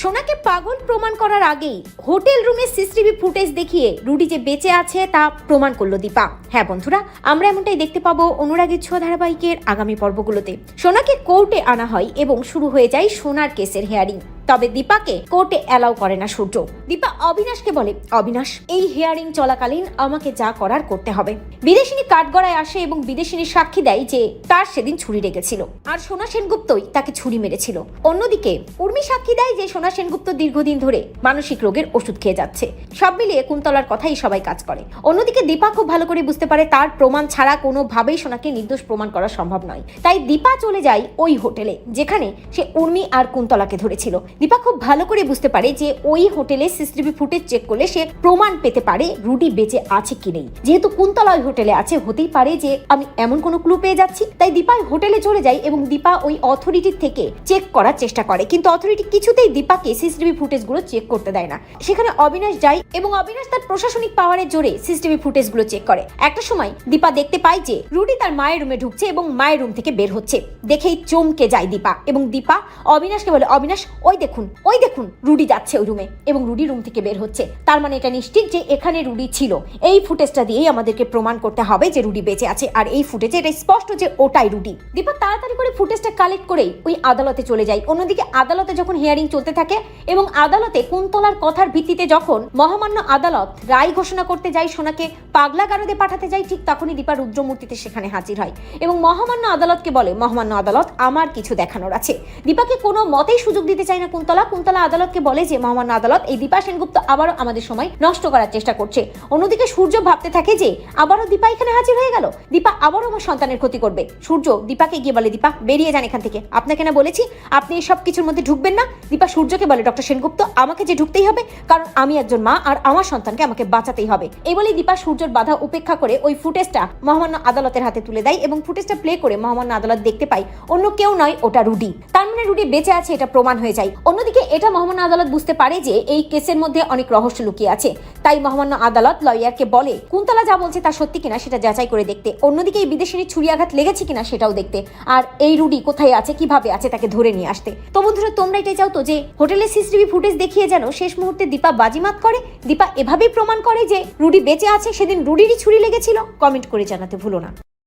সোনাকে পাগল প্রমাণ করার আগেই হোটেল রুমে সিসিটিভি ফুটেজ দেখিয়ে রুডি যে বেঁচে আছে তা প্রমাণ করল দীপা। হ্যাঁ বন্ধুরা, আমরা এমনটাই দেখতে পাবো অনুরাগের ছোঁয়া ধারাবাহিকের আগামী পর্বগুলোতে। সোনাকে কোর্টে আনা হয় এবং শুরু হয়ে যায় সোনার কেসের হেয়ারিং তবে দীপাকে কোর্টে অ্যালাউ করে না সূর্য। দীপা অবিনাশকে বলে, অবিনাশ, এই হিয়ারিং চলাকালীন আমাকে যা করার করতে হবে। বিদেশিনী কাঠগড়ায় আসে এবং বিদেশিনী সাক্ষী দেয় যে তার সেদিন ছুরি রেখেছিল। আর সোনা সেনগুপ্তই তাকে ছুরি মেরেছিল। অন্যদিকে উর্মি সাক্ষী দেয় যে সোনা সেনগুপ্ত দীর্ঘদিন ধরে মানসিক রোগের ওষুধ খেয়ে যাচ্ছে। সব মিলিয়ে কুন্তলার কথাই সবাই কাজ করে। অন্যদিকে দীপা খুব ভালো করে বুঝতে পারে তার প্রমাণ ছাড়া কোনোভাবেই সোনাকে নির্দোষ প্রমাণ করা সম্ভব নয়। তাই দীপা চলে যায় ওই হোটেলে, যেখানে সে উর্মি আর কুন্তলাকে ধরেছিল। দীপা খুব ভালো করে বুঝতে পারে যে ওই হোটেলে সিসিটিভি ফুটেজ চেক করলে সে প্রমাণ পেতে পারে রুডি বেঁচে আছে কি নেই। যেহেতু কুন্তলা ওই হোটেলে আছে, হতেই পারে যে আমি এমন কোনো ক্লু পেয়ে যাচ্ছি। তাই দীপা হোটেলে চলে যায় এবং দীপা ওই অথরিটির থেকে চেক করার চেষ্টা করে। কিন্তু অথরিটি কিছুতেই দীপাকে সিসিটিভি ফুটেজগুলো চেক করতে দেয় না। সেখানে অবিনাশ যায় এবং অবিনাশ তার প্রশাসনিক পাওয়ারের জোরে সিসিটিভি ফুটেজগুলো চেক করে। একটা সময় দীপা দেখতে পায় যে রুডি তার মায়ের রুমে ঢুকছে এবং মায়ের রুম থেকে বের হচ্ছে। দেখেই চমকে যায় দীপা এবং দীপা অবিনাশকে বলে, অবিনাশ, ওই দেখুন, ওই দেখুন, রুডি যাচ্ছে ওই রুমে এবং রুডি রুম থেকে বের হচ্ছে। তার মানে এটা নিশ্চিত যে এখানে রুডি ছিল। এই ফুটেজটা দিয়েই আমাদেরকে প্রমাণ করতে হবে যে রুডি বেঁচে আছে। আর এই ফুটেজে এটা স্পষ্ট যে ওটাই রুডি। দীপা তাড়াতাড়ি করে ফুটেজটা কালেক্ট করেই ওই আদালতে চলে যায় অন্যদিকে আদালতে যখন হিয়ারিং চলতে থাকে এবং আদালতে কুন্তলার কথার ভিত্তিতে যখন মহামান্য আদালত রায় ঘোষণা করতে যায় সোনাকে, পাগলা গারদে পাঠাতে যায়, ঠিক তখনই দীপা রুদ্রমূর্তিতে সেখানে হাজির হয় এবং মহামান্য আদালতকে বলে, মহামান্য আদালত, আমার কিছু দেখানোর আছে। দীপাকে কোনো মতেই সুযোগ দিতে চায় না কুন্তলা কুন্তলা আদালতকে বলে যে মহামান্য আদালত এই দীপা সেনগুপ্ত আবারও আমাদের সময় নষ্ট করার চেষ্টা করছে। অন্যদিকে সূর্য ভাবতে থাকে যে আবারও দীপা এখানে হাজির হয়ে গেল। দীপা আবারও আমার সন্তানের ক্ষতি করবে। সূর্য দীপাকে গিয়ে বলে, দীপা, বেরিয়ে যান এখান থেকে। আপনাকে না বলেছি, আপনি এই সব কিছুর মধ্যে ঢুকবেন না। দীপা সূর্যকে বলে, ডক্টর সেনগুপ্ত, আমাকে যে ঢুকতেই হবে, কারণ আমি একজন মা আর আমার সন্তানকে আমাকে বাঁচাতেই হবে। এই বলেই দীপা সূর্যর বাধা উপেক্ষা করে ওই ফুটেজটা মহামান্য আদালতের হাতে তুলে দেয় এবং ফুটেজটা প্লে করে মহামান্য আদালত দেখতে পায়, অন্য কেউ নয়, ওটা রুডি। তার মানে রুডি বেঁচে আছে, এটা প্রমাণ হয়ে যায়। অন্যদিকে এটা মহামান্য আদালত বুঝতে পারে যে এই কেসের মধ্যে অনেক রহস্য লুকিয়ে আছে। তাই মহামান্য আদালত লয়ারকে বলে, কুন্তলা যা বলছে তা সত্যি কিনা সেটা যাচাই করে দেখতে। অন্যদিকে এই বিদেশিনী ছুরি আঘাত লেগেছে কিনা সেটাও দেখতে। আর এই রুডি কোথায় আছে, কীভাবে আছে তাকে ধরে নিয়ে আসতে। তো বন্ধুরা, তোমরা এটাই চাও তো যে হোটেলের সিসিটিভি ফুটেজ দেখিয়ে যেন শেষ মুহূর্তে দীপা বাজিমাত করে। দীপা এভাবেই প্রমাণ করে যে রুডি বেঁচে আছে, সেদিন রুডিরই ছুরি লেগেছিল। কমেন্ট করে জানাতে ভুলো না।